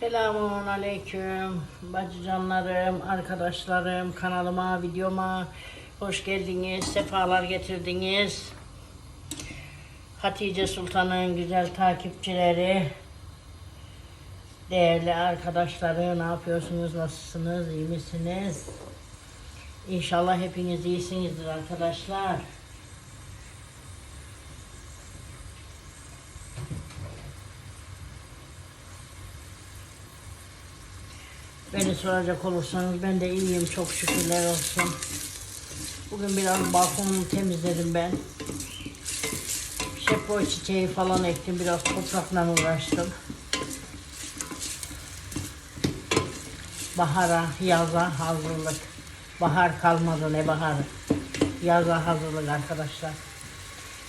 Selamun aleyküm bacıcanlarım, arkadaşlarım, kanalıma, videoma hoş geldiniz, sefalar getirdiniz. Hatice Sultan'ın güzel takipçileri, değerli arkadaşları, ne yapıyorsunuz, nasılsınız, iyi misiniz? İnşallah hepiniz iyisinizdir arkadaşlar. Beni soracak olursanız ben de iyiyim çok şükürler olsun. Bugün biraz balkonumu temizledim ben. Şepo çiçeği falan ektim. Biraz toprakla uğraştım. Bahara, yaza hazırlık. Bahar kalmadı ne baharı. Yaza hazırlık arkadaşlar.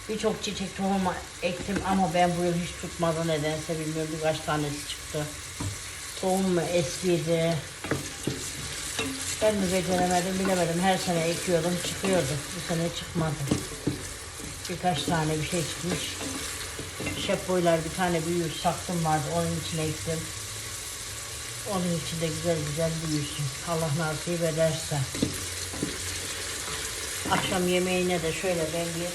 Birçok çiçek tohumu ektim ama ben bu yıl hiç tutmadı nedense bilmiyorum birkaç tanesi çıktı. Tohum eskiydi. Ben mi beceremedim bilemedim. Her sene ekiyordum çıkıyordu. Bu sene çıkmadı. Birkaç tane bir şey çıkmış. Şepoylar bir tane büyük saktım vardı. Onun içine ektim. Onun için de güzel güzel büyüsün. Allah nasip ederse. Akşam yemeğine de şöyle ben bir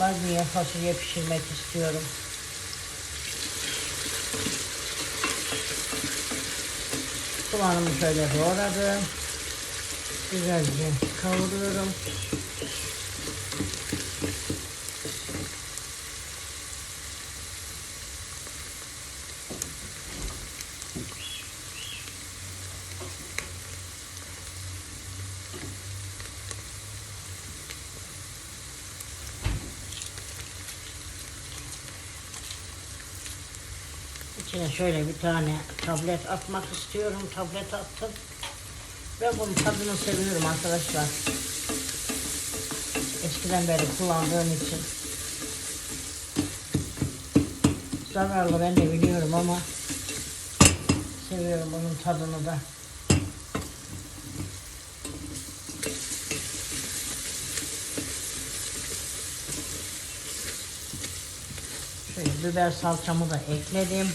barbunya fasulye pişirmek istiyorum. Soğanımı şöyle doğradım. Güzelce kavuruyorum. İçine şöyle bir tane tablet atmak istiyorum. Tablet attım. Ben bunun tadını seviyorum arkadaşlar. Eskiden beri kullandığım için. Zararlı ben de biliyorum ama seviyorum bunun tadını da. Şöyle biber salçamı da ekledim.